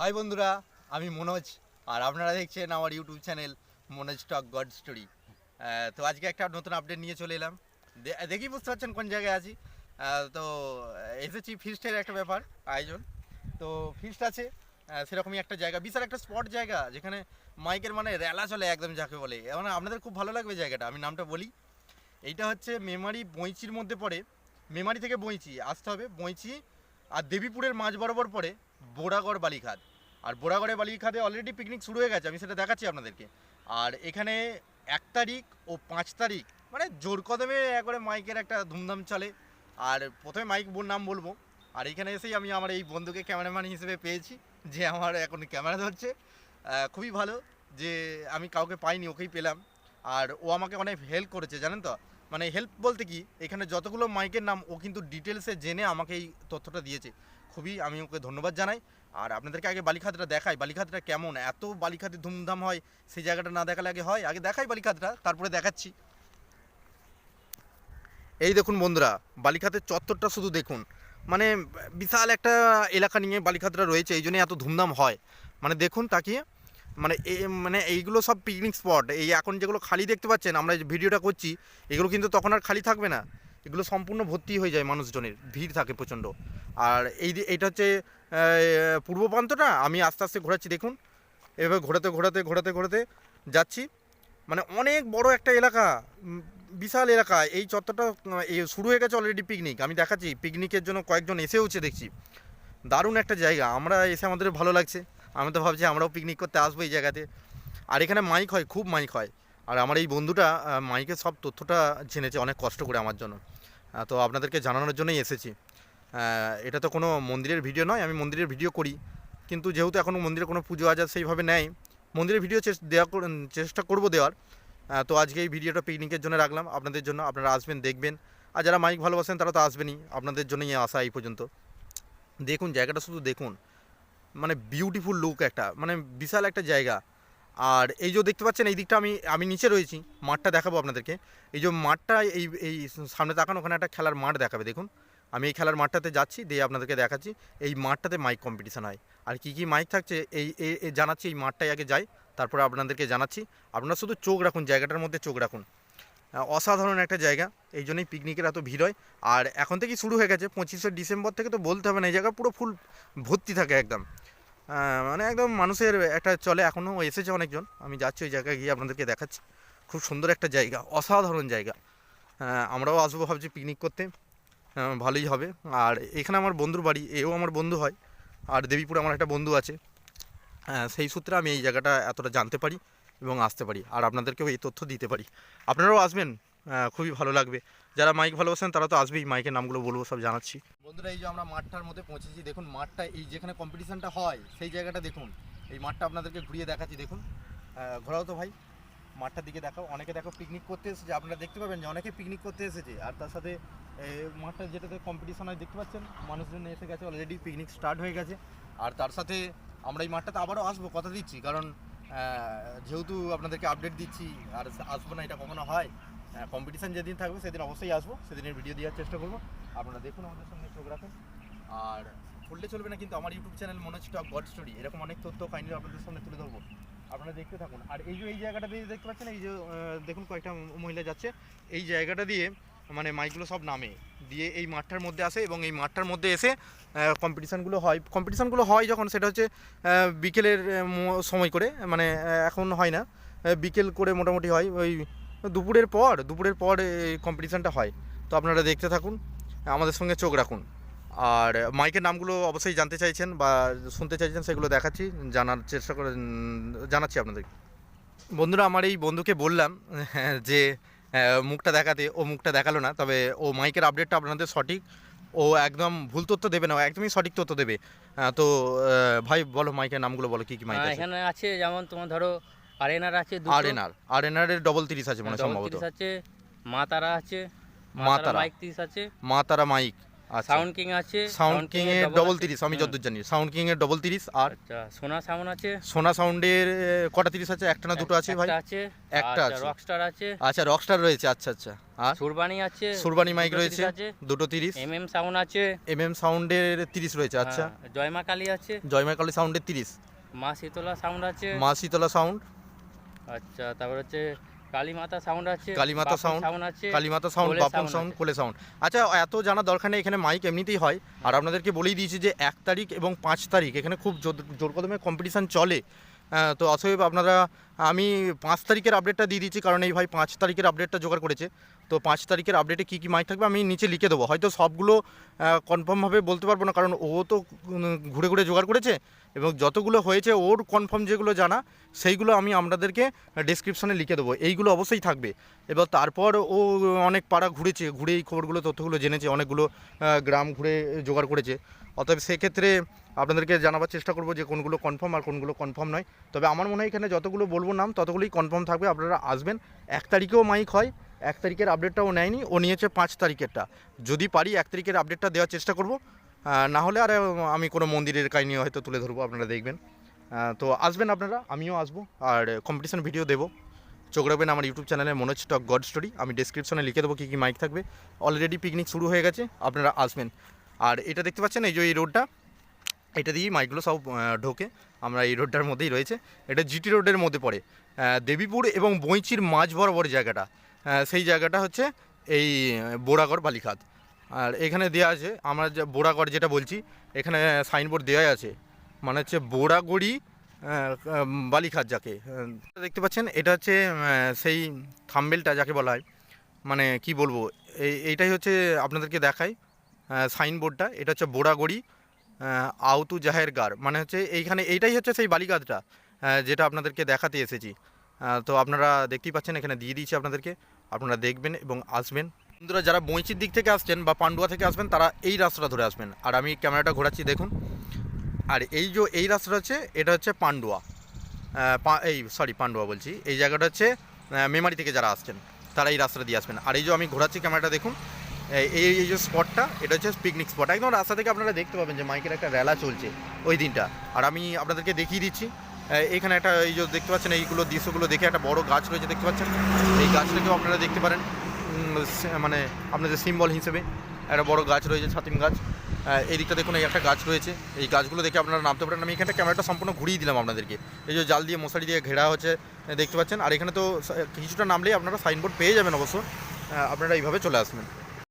High বন্ধুরা, আমি মনোজ, আর আপনারা দেখছেন আমার YouTube channel Manoj talk god story তো আজকে একটা নতুন আপডেট নিয়ে চলে এলাম। দেখি বুঝতে পারছেন কোন জায়গায় আছি। তো এসেছি ফিস্টের একটা ব্যাপার, আয়োজন। তো ফিস্ট আছে সেরকমই একটা জায়গা। বিশাল একটা স্পট জায়গা, যেখানে মাইকের মানে রেলা চলে একদম যাকে বলে। মানে আপনাদের খুব ভালো লাগবে জায়গাটা, আমি নামটা বলি। এইটা হচ্ছে মেমারি বইচির মধ্যে পড়ে। মেমারি থেকে বইচি, আসতে হবে বইচি আর দেবীপুরের মাঝ বরাবর পড়ে বোড়াগড় বালিঘাট। আর বোড়াগড়ে বালিঘাটে অলরেডি পিকনিক শুরু হয়ে গেছে, আমি সেটা দেখাচ্ছি আপনাদেরকে। আর এখানে এক তারিখ ও পাঁচ তারিখ মানে জোর কদমে একবারে মাইকের একটা ধুমধাম চলে। আর প্রথমে মাইক নাম বলব, আর এখানে এসেই আমি আমার এই বন্ধুকে ক্যামেরাম্যান হিসেবে পেয়েছি, যে আমার এখন ক্যামেরা ধরছে। খুবই ভালো যে আমি কাউকে পাইনি, ওকেই পেলাম। আর ও আমাকে অনেক হেল্প করেছে, জানেন তো? মানে হেল্প বলতে কি, এখানে যতগুলো মাইকের নাম, ও কিন্তু ডিটেলসে জেনে আমাকে এই তথ্যটা দিয়েছে। খুবই আমি ওকে ধন্যবাদ জানাই। আর আপনাদেরকে আগে বালিখাতটা দেখাই, বালিখাতটা কেমন? এত বালিখাতে ধুমধাম হয়, সেই জায়গাটা না দেখালে আগে হয়? আগে দেখাই বালিখাতটা, তারপরে দেখাচ্ছি। এই দেখুন বন্ধুরা বালিখাতের চত্বরটা শুধু দেখুন। মানে বিশাল একটা এলাকা নিয়ে বালিখাতটা রয়েছে, এই জন্যই এত ধুমধাম হয়। মানে দেখুন তাকিয়ে। মানে মানে এইগুলো সব পিকনিক স্পট এই এখন যেগুলো খালি দেখতে পাচ্ছেন, আমরা ভিডিওটা করছি, এগুলো কিন্তু তখন আর খালি থাকবে না। এগুলো সম্পূর্ণ ভর্তি হয়ে যায় মানুষজনের, ভিড় থাকে প্রচণ্ড। আর এই এইটা হচ্ছে পূর্ব প্রান্তটা, আমি আস্তে আস্তে ঘোরাচ্ছি, দেখুন। এভাবে ঘোরাতে ঘোরাতে ঘোরাতে ঘোরাতে যাচ্ছি। মানে অনেক বড় একটা এলাকা বিশাল এলাকা। এই চত্বরটা শুরু হয়ে গেছে অলরেডি পিকনিক আমি দেখাচ্ছি পিকনিকের জন্য কয়েকজন এসেওছে, দেখছি। দারুণ একটা জায়গা। আমরা এসে আমাদের ভালো লাগছে। আমি তো ভাবছি আমরাও পিকনিক করতে আসব এই জায়গাতে। আর এখানে মাইক হয়, খুব মাইক হয়। আর আমার এই বন্ধুটা মাইকের সব তথ্যটা জেনেছে, অনেক কষ্ট করে আমার জন্য। তো আপনাদেরকে জানানোর জন্যই এসেছি। এটা তো কোনো মন্দিরের ভিডিও নয়, আমি মন্দিরের ভিডিও করি। কিন্তু যেহেতু এখনও মন্দিরে কোনো পুজো আজাদ সেইভাবে নেয় মন্দিরের ভিডিও দেওয়া চেষ্টা করব দেওয়ার। তো আজকে এই ভিডিওটা পিকনিকের জন্য রাখলাম। আপনাদের জন্য আপনারা আসবেন, দেখবেন। আর যারা মাইক ভালোবাসেন তারা তো আসবেনই। আপনাদের জন্যই আসা এই পর্যন্ত। দেখুন, জায়গাটা শুধু দেখুন। মানে বিউটিফুল লুক একটা মানে বিশাল একটা জায়গা। আর এই যে দেখতে পাচ্ছেন, এই দিকটা আমি আমি নিচে রয়েছি, মাঠটা দেখাবো আপনাদেরকে। এই যে মাঠটা এই এই সামনে তাকান, ওখানে একটা খেলার মাঠ দেখাবে, দেখুন। আমি এই খেলার মাঠটাতে যাচ্ছি, দিয়ে আপনাদেরকে দেখাচ্ছি, এই মাঠটাতে মাইক কম্পিটিশান হয়। আর কি কি মাইক থাকছে, এই জানাচ্ছি, এই মাঠটাই আগে যাই, তারপরে আপনাদেরকে জানাচ্ছি। আপনারা শুধু চোখ রাখুন, জায়গাটার মধ্যে চোখ রাখুন। অসাধারণ একটা জায়গা, এই জন্যই পিকনিকের এত ভিড় হয়। আর এখন থেকেই শুরু হয়ে গেছে, পঁচিশে ডিসেম্বর থেকে তো বলতে হবে না, এই জায়গা পুরো ফুল ভর্তি থাকে একদম। মানে একদম মানুষের একটা চলে। এখনও এসেছে অনেকজন। আমি যাচ্ছি ওই জায়গায় গিয়ে আপনাদেরকে দেখাচ্ছি। খুব সুন্দর একটা জায়গা অসাধারণ জায়গা। আহ, আমরাও আসব ভাবছি পিকনিক করতে। ভালোই হবে। আর এখানে আমার বন্ধুর বাড়ি এও আমার বন্ধু হয়। আর দেবীপুরে আমার একটা বন্ধু আছে। সেই সূত্রে আমি এই জায়গাটা এতটা জানতে পারি এবং আসতে পারি। আর আপনাদেরকেও এই তথ্য দিতে পারি। আপনারাও আসবেন? খুবই ভালো লাগবে। যারা মাইক ভালোবাসেন, তারা তো আসবেই মাইকের নামগুলো বলব, সব জানাচ্ছি। বন্ধুরা, এই যে আমরা মাঠটার মধ্যে পৌঁছেছি, দেখুন মাঠটা, এই যেখানে কম্পিটিশানটা হয়, সেই জায়গাটা দেখুন। এই মাঠটা আপনাদেরকে ঘুরিয়ে দেখাচ্ছি, দেখুন। ঘোরাও তো ভাই। মাঠটার দিকে দেখাও, অনেকে দেখো পিকনিক করতে এসেছে। আপনারা দেখতে পাবেন যে অনেকে পিকনিক করতে এসেছে। আর তার সাথে মাঠটা যেটাতে কম্পিটিশন হয়, দেখতে পাচ্ছেন? মানুষজন এসে গেছে অলরেডি পিকনিক স্টার্ট হয়ে গেছে। আর তার সাথে আমরা এই মাঠটাতে আবারও আসব, কথা দিচ্ছি। কারণ যেহেতু আপনাদেরকে আপডেট দিচ্ছি, আর আসব না, এটা কখনো হয়। কম্পিটিশন যেদিন থাকবে সেদিন অবশ্যই আসব, সেদিনের ভিডিও দেওয়ার চেষ্টা করব। আপনারা দেখুন আমাদের সঙ্গে চোখ রাখুন আর করলে চলবে না, কিন্তু আমার YouTube channel Manoj talk god story এরকম অনেক তথ্য কাহিনী আপনাদের সামনে তুলে ধরবো। আপনারা দেখতে থাকুন। আর এই যে, এই জায়গাটা দিয়ে দেখতে পাচ্ছেন, এই যে দেখুন কয়েকটা মহিলা যাচ্ছে। এই জায়গাটা দিয়ে মানে মাইকগুলো সব নামে। দিয়ে এই মাঠটার মধ্যে আসে এবং এই মাঠটার মধ্যে এসে কম্পিটিশানগুলো হয়। কম্পিটিশানগুলো হয় যখন, সেটা হচ্ছে বিকেলের সময় করে। মানে এখন হয় না। বিকেল করে মোটামুটি হয়। ওই দুপুরের পর দুপুরের পর এই কম্পিটিশানটা হয়। তো আপনারা দেখতে থাকুন আমাদের সঙ্গে চোখ রাখুন। আর মাইকের নামগুলো অবশ্যই জানতে চাইছেন বা শুনতে চাইছেন সেগুলো দেখাচ্ছি জানার চেষ্টা করে জানাচ্ছি আপনাদের। বন্ধুরা আমার এই বন্ধুকে বললাম যে মুখটা দেখাতে ও মুখটা দেখাল না তবে ও মাইকের আপডেটটা আপনাদের সঠিক। ও একদম ভুল তথ্য দেবে না একদমই সঠিক তথ্য দেবে। তো ভাই বলো মাইকের নামগুলো বলো কি কি মাইক হ্যাঁ, এখানে আছে যেমন তোমার ধরো আরেনার আছে দুটো। R N R R N এর ডবল তিরিশ আছে মনে হয় সম্ভবত। তিরিশ আছে মা তারা আছে মা তারা। মাইক তিরিশ আছে। মা তারা মাইক আচ্ছা। সাউন্ড কিং আছে সাউন্ড কিং এর ডবল আছে। তিরিশ আমি হুম। যতদূর জানি। সাউন্ড কিং এর ডবল তিরিশ আর আচ্ছা সোনা সাউন্ড আছে। সোনা সাউন্ডের কটা তিরিশ আছে? একটা না দুটো আছে ভাই? আছে। একটা আছে। রকস্টার আছে। আচ্ছা রকস্টার রয়েছে আচ্ছা আচ্ছা। আর? সুরবানি আছে সুরবানি মাইক রয়েছে দুটো তিরিশ। এম এম সাউন্ড আছে। এম এম সাউন্ডের তিরিশ রয়েছে আচ্ছা। হ্যাঁ, জয়মা কালী আছে। জয়মাকালী সাউন্ডের তিরিশ। মা শীতলা সাউন্ড আছে। মা শীতলা সাউন্ড। আচ্ছা তারপর হচ্ছে কালীমাতা সাউন্ড আছে কালীমাতা সাউন্ড আছে Kalimata sound Bapan sound Kole sound আচ্ছা এত জানা দরকার নেই এখানে মাইক এমনিতেই হয়। আর আপনাদেরকে বলেই দিয়েছি যে এক তারিখ এবং পাঁচ তারিখ এখানে খুব জোর- কদমে কম্পিটিশান চলে। তো অতএব আপনারা আমি পাঁচ তারিখের আপডেটটা দিয়ে দিচ্ছি কারণ এই ভাই পাঁচ তারিখের আপডেটটা জোগাড় করেছে। তো পাঁচ তারিখের আপডেটে কী কী মাইক থাকবে আমি নিচে লিখে দেবো। হয়তো সবগুলো কনফার্মভাবে বলতে পারব না কারণ ও তো ঘুরে ঘুরে জোগাড় করেছে। এবং যতগুলো হয়েছে ওর কনফার্ম যেগুলো জানা, সেইগুলো আমি আপনাদেরকে ডিসক্রিপশনে লিখে দেবো। এইগুলো অবশ্যই থাকবে। এবার তারপর ও অনেক পাড়া ঘুরেছে, ঘুরে এই খবরগুলো, তথ্যগুলো জেনেছে, অনেকগুলো গ্রাম ঘুরে জোগাড় করেছে। অতএব সেক্ষেত্রে আপনাদেরকে জানাবার চেষ্টা করব যে কোনগুলো কনফার্ম আর কোনগুলো কনফার্ম নয়। তবে আমার মনে হয় এখানে যতগুলো বলব নাম, ততগুলোই কনফার্ম থাকবে। আপনারা আসবেন। এক তারিখেও মাইক হয়, এক তারিখের আপডেটটা ও নেয়নি। ও নিয়েছে পাঁচ তারিখেরটা। যদি পারি এক তারিখের আপডেটটা দেওয়ার চেষ্টা করব। না হলে আর আমি কোনো মন্দিরের কাহিনী হয়তো তুলে ধরবো আপনারা দেখবেন। তো আসবেন আপনারা আমিও আসব আর কম্পিটিশন ভিডিও দেবো। চোখ রাখবেন আমার ইউটিউব চ্যানেলে মনোজ টক গড স্টোরি আমি ডিসক্রিপশনে লিখে দেবো কী কী মাইক থাকবে। অলরেডি পিকনিক শুরু হয়ে গেছে আপনারা আসবেন। আর এটা দেখতে পাচ্ছেন এই যে এই রোডটা এটা দিয়েই মাইকগুলো সব ঢোকে। আমরা এই রোডটার মধ্যেই রয়েছে। এটা জিটি রোডের মধ্যে পড়ে। দেবীপুর এবং বইচির মাঝ বরাবর জায়গাটা। সেই জায়গাটা হচ্ছে এই আহ, বোড়াগড় বালিখাত আর এখানে দেওয়া আছে, আমরা যে বোড়াগড় যেটা বলছি, এখানে সাইনবোর্ড দেওয়াই আছে। মানে হচ্ছে বোড়াগড়ি বালিখাত যাকে। দেখতে পাচ্ছেন, এটা হচ্ছে সেই থাম্বেলটা যাকে বলা হয়। মানে কি বলব, এই, এইটাই হচ্ছে আপনাদেরকে দেখাই সাইনবোর্ডটা এটা হচ্ছে বোড়াগড়ি আউতু জাহের গার। মানে হচ্ছে এইখানে, এইটাই হচ্ছে সেই বালিগাছটা যেটা আপনাদেরকে দেখাতে এসেছি। তো আপনারা দেখতেই পাচ্ছেন, এখানে দিয়ে দিয়েছি আপনাদেরকে। আপনারা দেখবেন এবং আসবেন। বন্ধুরা, যারা বইচির দিক থেকে আসছেন বা পান্ডুয়া থেকে আসবেন, তারা এই রাস্তাটা ধরে আসবেন। আর আমি ক্যামেরাটা ঘোরাচ্ছি, দেখুন। আর এই যে, এই রাস্তাটা হচ্ছে, এটা হচ্ছে পান্ডুয়া। এই সরি পান্ডুয়া বলছি। এই জায়গাটা হচ্ছে মেমারি থেকে যারা আসছেন, তারা এই রাস্তাটা দিয়ে আসবেন। আর এই যে, আমি ঘোরাচ্ছি ক্যামেরাটা, দেখুন। এই- এই যে স্পটটা, এটা হচ্ছে পিকনিক স্পট একদম রাস্তা থেকে আপনারা দেখতে পাবেন যে মাইকের একটা রেলা চলছে ওই দিনটা। আর আমি আপনাদেরকে দেখিয়ে দিচ্ছি এখানে একটা, এই যে, দেখতে পাচ্ছেন, এইগুলো দৃশ্যগুলো দেখে একটা বড় গাছ রয়েছে, দেখতে পাচ্ছেন? এই গাছটাকেও আপনারা দেখতে পারেন। মানে আপনাদের সিম্বল হিসেবে একটা বড় গাছ রয়েছে, ছাতিম গাছ। এই দিকটা দেখুন, এই একটা গাছ রয়েছে। এই গাছগুলো দেখে আপনারা নামতে পারেন। আমি এখানটা ক্যামেরাটা সম্পূর্ণ ঘুরিয়ে দিলাম আপনাদেরকে। এই যে জাল দিয়ে মশারি দিয়ে ঘেরা হচ্ছে, দেখতে পাচ্ছেন। আর এখানে তো কিছুটা নামলেই আপনারা সাইনবোর্ড পেয়ে যাবেন অবশ্য। আপনারা এইভাবে চলে আসবেন।